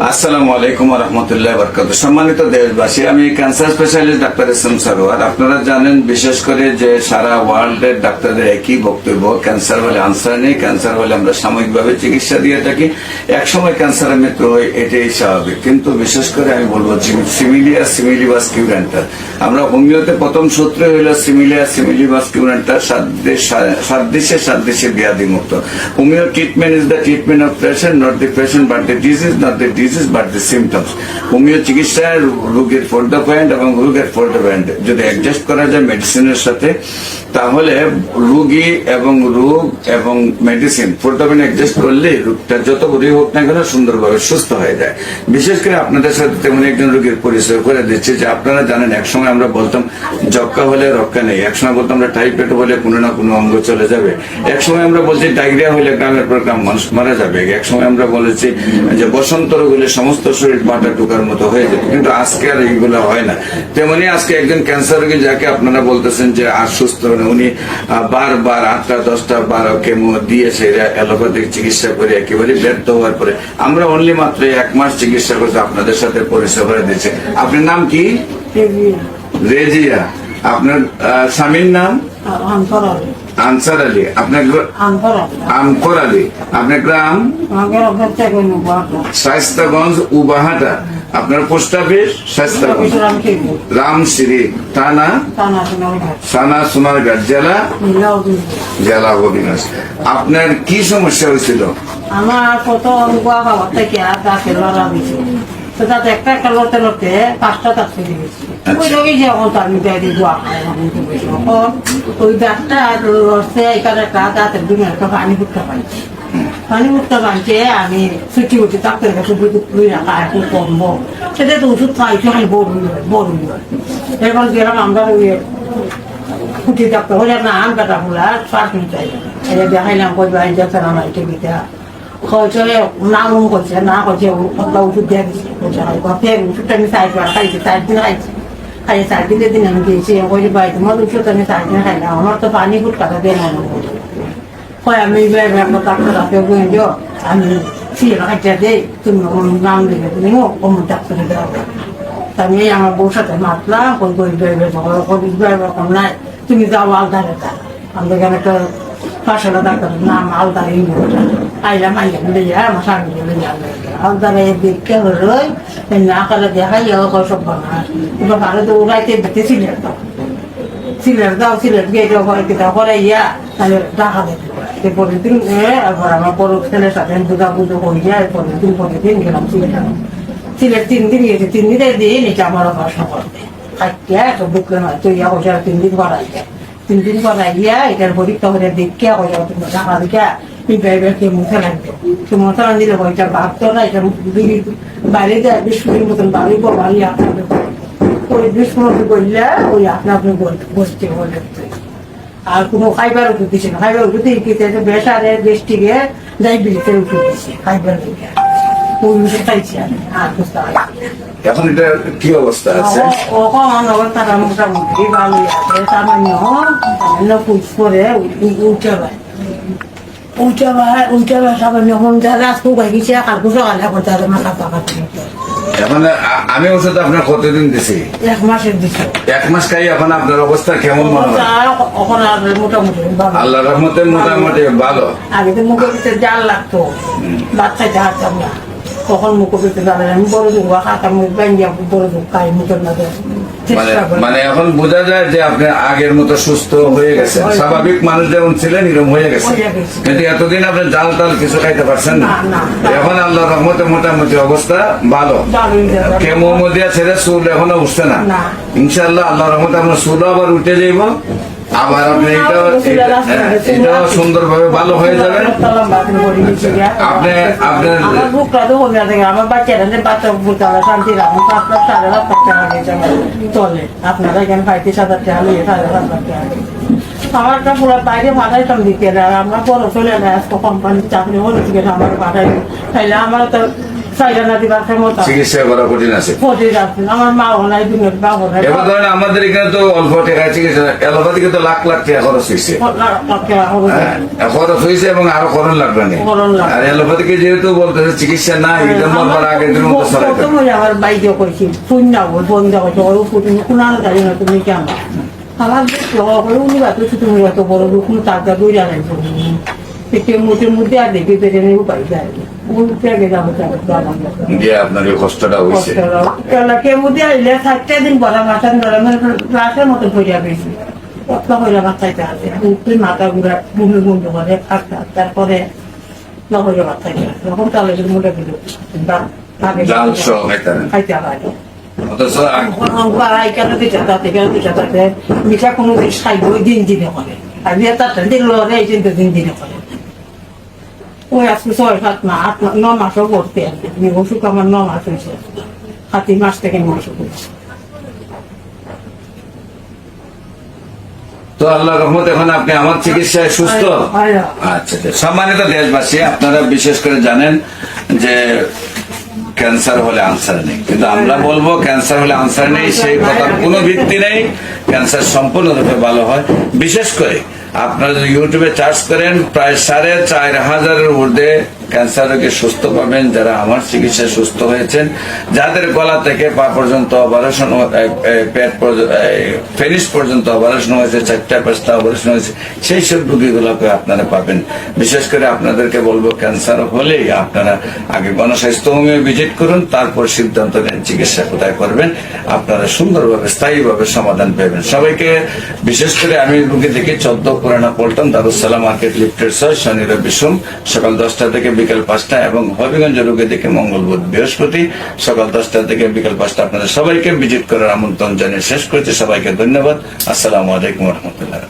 আসসালামু আলাইকুম রহমতুল্লাহ বরকাত সম্মানিত দেশবাসী, আমি cancer specialist doctor Islam Sarwar. আপনারা জানেন, বিশেষ করে যে সারা ওয়ার্ল্ডের ডাক্তারদের একই বক্তব্য, ক্যান্সার হলে আনসার নেই, ক্যান্সার হলে আমরা সাময়িকভাবে চিকিৎসা দিয়ে থাকি। একসময় ক্যান্সারের মৃত্যু হয়, এটাই স্বাভাবিক। কিন্তু বিশেষ করে আমি বলব সিমিলিয়া সিমিলিবাস কিউরেন্টার আমরা হোমিওতে প্রথম সূত্র হইল সিমিলিয়া সিমিলিবাস কিউরেন্টার সাত দেশে সাত দেশে ব্যাধি মুক্ত homeo treatment is the treatment of not the patient but the disease, not disease but the symptoms homeo চিকিৎসায় রোগের ফোর দ্য পয়েন্ট এবং রোগের ফোর দ্য পয়েন্ট যদি অ্যাডজাস্ট করা যায় মেডিসিনের সাথে তাহলে রোগী এবং রোগ এবং মেডিসিন দ্য অ্যাডজাস্ট করলে রোগটা যত বড়ই হোক না কেন সুন্দরভাবে সুস্থ হয়ে যায়। বিশেষ করে আপনাদের সাথে তেমন একজন রোগীর পরিচয় করে দিচ্ছে যে আপনারা জানেন, একসময় আমরা বলতাম যক্কা হলে রক্ষা নেই। একসময় বলতাম, আমরা টাইফয়েড হলে কোনো না কোনো অঙ্গ চলে যাবে। একসময় আমরা বলছি ডায়রিয়া হলে গ্রামের পর গ্রাম মানুষ মারা যাবে। একসময় আমরা বলেছি যে বসন্ত রোগ হলে সমস্ত শরীর পাটা টুকার মতো হয়ে যাবে কিন্তু আজকে আর এইগুলো হয় না। তেমনি আজকে একজন ক্যান্সার রোগী যাকে আপনারা বলতেছেন যে আর সুস্থ হন উনি বারবার আটটা দশটা বারো কেমো দিয়েছে অ্যালোপ্যাথিক চিকিৎসা করে একেবারে ব্যর্থ হওয়ার পরে আমরা অনলি মাত্র এক মাস চিকিৎসা করতে আপনাদের সাথে পরিচয় করে দিয়েছে। আপনার নাম কি? রেজিয়া। আপনার স্বামীর নাম? আনসার আলী আপনার আমকর আলী। আপনার গ্রাম? শাস্তাগঞ্জ উবাহাটা। আপনার পোস্ট অফিস? শাস্তাগঞ্জ রামশ্রী। থানা? থানা সোনারঘাট। জেলা? জেলা অবিনাশ আপনার কি সমস্যা হয়েছিল? আমার কত গুয়া খাবার থেকে আর গাছে লড়া দিছে তো তাতে একটা একটা লড়তে লড়তে পাঁচটা তার থেকে গেছে। ওই রোগী যে এখন তার মিটাই দিয়ে গুয়া খায় এখন তো বেশি। এখন ওই গাছটা লড়ছে এখানে একটা দাঁতের দিনে একটা পানি ফুটতে পাইছে। পানি ফুটতে পাইছে আমি ছুটি উঠি ডাক্তারের কাছে দুই রাখা এখন কমবো। সেটা তো ওষুধ খাইছে খালি বড় বড় এবার গেলাম আমরা ওই খুঁটি ডাক্তার হলে না আম কাটা ফুলা শ্বাস নিতে এটা দেখাইলাম কই বাড়ি যাচ্ছে আমার টিভিটা খরচে নাম করছে না করছে ওটা ওষুধ দিয়ে দিচ্ছে ফের ওষুধটা আমি সাইড বার খাইছি চার দিন খাইছি খাই চার দিনের দিন আমি গেছি ওই বাড়ি তোমার ওষুধ আমি চার দিন খাইলাম আমার তো পানি ফুট কাটা দিয়ে না কয় আমি ডাক্তার ডাক্তার বই আমি ফিরে খাইটা দেই তুমি নাম দিলে তুমি অমুক ডাক্তারে দেওয়া আমি আমার বউর সাথে মাতলাম কই বেরবে কম নাই তুমি যাও আলদারে তা আমাদের একটা পাশালা ডাক্তার নাম আলদারে ইংরেজি আইলাম আইলাম লইয়া আমার স্বামী লইয়া আলদারে দেখতে হরই না কালে দেখাই সব বানাস এবার ভালো তো উড়াইতে দিতে সিলেট দাও সিলেট দাও সিলেট গিয়ে কিতা করে ইয়া তাহলে টাকা দেবে পরের দিন এরপর আমার বড় ছেলের সাথে দুর্গা পুজো করিয়া পরের দিন পরের দিন গেলাম সিলেট সিলেট তিন দিন গেছে তিন দিন এটা আমার অপারেশন করতে খাইতে তো বুকলে নয় তুই ইয়া দিন গিয়া এটার দেখিয়া কইসা তুমি টাকা দিকা তুই বাইরে কে মুখে লাগবে তুই মুখে না এটা বাইরে যায় বিস্কুটের মতন বাড়ি পর বাড়ি ওই বিস্কুট করলে ওই আপনা আপনি বসছে বলে আর কোনো খাইবার ওষুধ দিছে না খাইবার ওষুধ দিতে বেসারে দেশটিকে ডায়াবেটিসের ওষুধ দিছে খাইবার দিকে এখন এটা কি অবস্থা আছে? কখন অবস্থাটা মোটামুটি ভালোই আছে সামান্য সামান্য পুষ করে উঠে ভাই উঠে ভাই উঠে ভাই সামান্য যা রাত গেছে কালকে সকালে এখন তাদের মাথা পাকা এখন আমি ওষুধ আপনার কতদিন দিছি? এক মাসের দিছে এক মাস খাই এখন আপনার অবস্থা কেমন মনে হয়? আল্লাহ রহমতে মোটামুটি ভালো। আগে তো ভিতরে জাল লাগতো। বাচ্চা না কখন আমি বড় বড় খাই মুখের মাঝে মানে এখন বোঝা যায় যে আপনি আগের মতো সুস্থ হয়ে গেছেন। স্বাভাবিক মানুষ যেমন ছিলেন এরকম হয়ে গেছে। কিন্তু এতদিন আপনি জাল টাল কিছু খাইতে পারছেন না। এখন আল্লাহ রহমতে মোটামুটি অবস্থা ভালো। কেমো মদিয়া ছেড়ে চুল এখনও উঠছে না। ইনশাল্লাহ আল্লাহ রহমতে আপনার চুল আবার উঠে যাইব। আবার আপনি এটা এটাও সুন্দর ভাবে ভালো হয়ে যাবে। আপনি আপনার আমার বাচ্চারা বাচ্চা বুকটা শান্তি রাখুন সাত লাখ সাড়ে সাত লাখ টাকা গেছে আমার চলে। আপনারা এখানে পঁয়ত্রিশ হাজার টাকা নিয়ে সাড়ে সাত লাখ টাকা। আমারটা পুরো বাইরে পাঠাইতাম দিকে আর আমার বড় চলে না কোম্পানির চাকরি হলে আমার তাইলে আমার তো চিকিৎসা করা কঠিন আছে। নাই নাই। এবার ধরেন আমাদের এখানে তো অল্প টাকা চিকিৎসা অ্যালোপ্যাথিকে তো লাখ লাখ টাকা খরচ হয়েছে। হ্যাঁ, খরচ হয়েছে এবং আরও খরচ লাগবে না। আর অ্যালোপ্যাথিকে যেহেতু বলতেছে চিকিৎসা নাই এটা মরবার আগে আমার বাইকে কইছি শুন না বন্ধ করছে ওই তুমি কোনার জানি না তুমি কেন আমার উনি বাতো তুমি এত বড় রকম তাজা দই জানাই পেটের মুখের মধ্যে আর দেখি পেটে নেই উপায় যায় আপনার কষ্টটা হয়েছে। আইলে দিন মাথান মানে মতো আছে তুই মাথা ঘুরা বমি বন্ধ করে তারপরে তাহলে দিল খাইতে পারি মিঠা কোনো দিন খাইব দিন দিনে করে। আর তাতে দিন এই দিন দিনে করে। ওই আজকে ছয় সাত মাস আট মাস ন মাসও করতে আর কি। অসুখ আমার ন মাস হয়েছে। হাতি মাস থেকে ন মাস হয়েছে তো আল্লাহ রহমত এখন আপনি আমার চিকিৎসায় সুস্থ? হয়। আচ্ছা আচ্ছা। সম্মানিত দেশবাসী আপনারা বিশেষ করে জানেন যে ক্যান্সার হলে আনসার নেই। কিন্তু আমরা বলব ক্যান্সার হলে আনসার নেই সেই কথার কোনো ভিত্তি নেই। ক্যান্সার সম্পূর্ণরূপে ভালো হয়। বিশেষ করে আপনারা ইউটিউবে চার্জ করেন প্রায় সাড়ে চার হাজারের ঊর্ধ্বে ক্যান্সার রোগে সুস্থ পাবেন, যারা আমার চিকিৎসায় সুস্থ হয়েছেন, যাদের গলা থেকে পা পর্যন্ত অপারেশন পেট ফেনিস পর্যন্ত অপারেশন হয়েছে, চারটা পাঁচটা অপারেশন হয়েছে, সেই সব রোগীগুলোকে আপনারা পাবেন। বিশেষ করে আপনাদেরকে বলব, ক্যান্সার হলেই আপনারা আগে গণস্বাস্থ্য হোমিও ভিজিট করুন, তারপর সিদ্ধান্ত নেন চিকিৎসা কোথায় করবেন। আপনারা সুন্দরভাবে, স্থায়ীভাবে সমাধান পাবেন। সবাইকে বিশেষ করে আমি রুগী দেখি, চোদ্দ পুরানা পল্টন দারুসালাম মার্কেট লিফটের ছয় শনি রবি সকাল দশটা থেকে বিকেল পাঁচটা এবং হবিগঞ্জ রোগে দেখে মঙ্গল বুধ বৃহস্পতি। সকাল দশটা থেকে বিকেল পাঁচটা আপনাদের সবাইকে ভিজিট করার আমন্ত্রণ জানিয়ে শেষ করছি। সবাইকে ধন্যবাদ। আসসালামু আলাইকুম রহমতুল্লাহ।